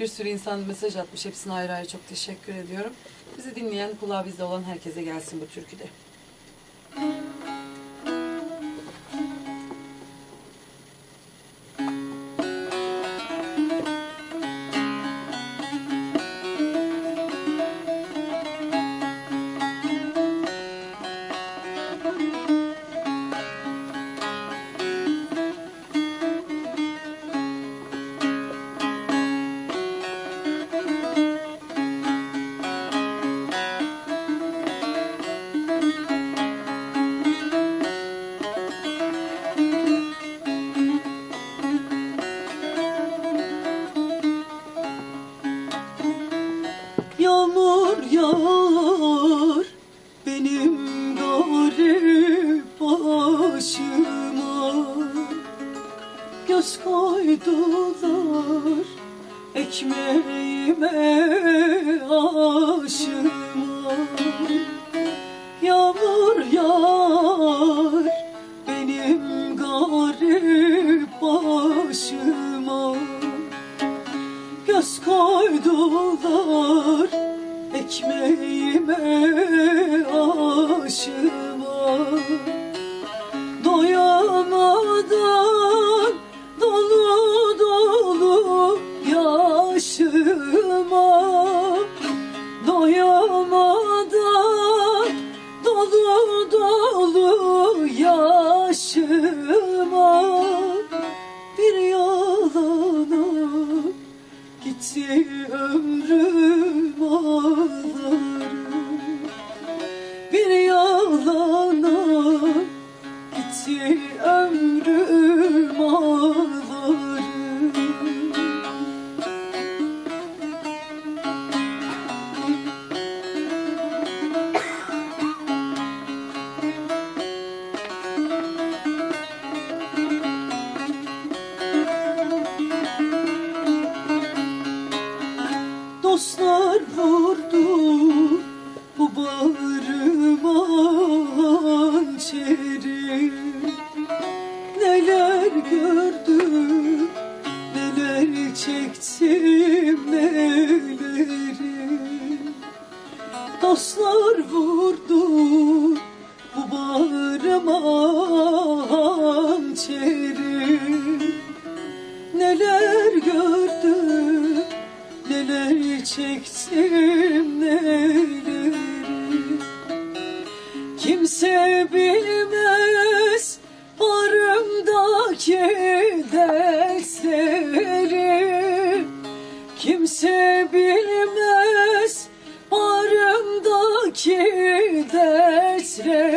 Bir sürü insan mesaj atmış. Hepsine ayrı ayrı çok teşekkür ediyorum. Bizi dinleyen, kulağı bizde olan herkese gelsin bu türküde. Göz koydular ekmeğime aşıma. Yağmur yağar benim garip başıma. Göz koydular yaşıma Doyamadan dolu dolu yaşıma Bir yalana Gitti ömrüm ağlarım. Bir yalana Gitti ömrüm Dostlar vurdu bu bağrıma hançeri. Neler gördüm, neler çektim neleri Dostlar vurdu bu bağrıma hançeri. Neler gördüm, neler çektim neleri Kimse bilmez barımdaki dersleri Kimse bilmez barımdaki dersleri